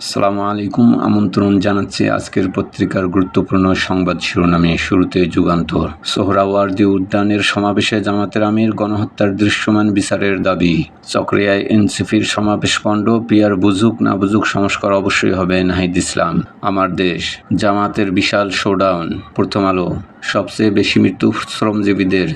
আসসালামু আলাইকুম। আমন্ত্রণ জানাচ্ছি আজকের পত্রিকার গুরুত্বপূর্ণ সংবাদ শিরোনামে। শুরুতে যুগান্তর। সোহরাওয়ার্দী উদ্যানের সমাবেশে জামাতের আমির গণহত্যার দৃশ্যমান বিচারের দাবি। চক্রিয়ায় এনসিপির সমাবেশ পণ্ড পিয়ার বুঝুক না বুঝুক সংস্কার অবশ্যই হবে নাহিদ ইসলাম। আমার দেশ, জামাতের বিশাল শোডাউন। প্রথম আলো। সবচেয়ে বেশি মৃত্যু শ্রমজীবীদের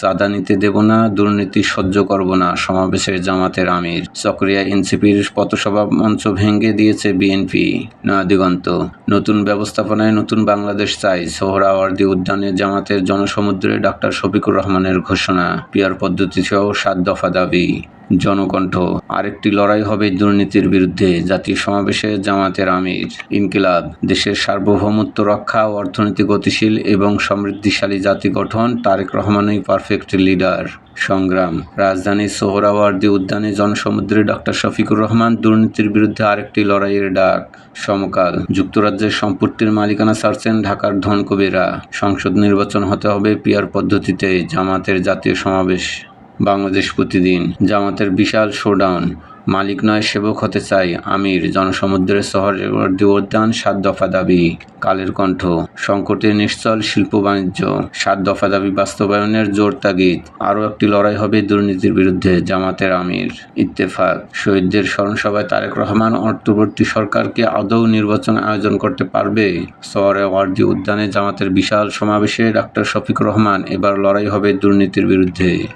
চাঁদা নিতে দেব না, দুর্নীতি সহ্য করব না সমাবেশে জামাতের আমির। চক্রিয়া এনসিপির পথসভা মঞ্চ ভেঙে দিয়েছে বিএনপি। নয়াদিগন্ত নতুন ব্যবস্থাপনায় নতুন বাংলাদেশ চাই সোহরাওয়ার্দী উদ্যানে জামাতের জনসমুদ্রে ডাক্তার শফিকুর রহমানের ঘোষণা। পিয়ার পদ্ধতি সহ সাত দফা দাবি। জনকণ্ঠ। আরেকটি লড়াই হবে দুর্নীতির বিরুদ্ধে। জাতীয় সমাবেশে জামাতের আমির। ইনকিলাব। দেশের সার্বভৌমত্ব রক্ষা, অর্থনীতি গতিশীল এবং সমৃদ্ধিশালী জাতি গঠন তারেক রহমানই পারফেক্ট লিডার সংগ্রাম। রাজধানী সোহরাওয়ার্দী উদ্যানে জনসমুদ্রে ডক্টর শফিকুর রহমান দুর্নীতির বিরুদ্ধে আরেকটি লড়াইয়ের ডাক। সমকাল। যুক্তরাজ্যের সম্পত্তির মালিকানা ছাড়ছেন ঢাকার ধনকবিরা। সংসদ নির্বাচন হতে হবে পিয়ার পদ্ধতিতে। জামাতের জাতীয় সমাবেশ। বাংলাদেশ প্রতিদিন জামাতের বিশাল শোডাউন। মালিক নয়, সেবক হতে চাই। আমির, জনসমুদ্রের শহরবর্তী উদ্যান সাত দফা দাবি। কালের কণ্ঠ, সংকটে নিশ্চল শিল্প বাণিজ্য। সাত দফা দাবি বাস্তবায়নের জোর তাগিদ আরও একটি লড়াই হবে দুর্নীতির বিরুদ্ধে, জামাতের আমির। ইত্তেফাক। শহীদদের স্মরণসভায় তারেক রহমান অন্তর্বর্তী সরকারকে আদৌ নির্বাচন আয়োজন করতে পারবে? সোহরাওয়ার্দী উদ্যানে জামাতের বিশাল সমাবেশে ডাক্তার শফিক রহমান, এবার লড়াই হবে দুর্নীতির বিরুদ্ধে।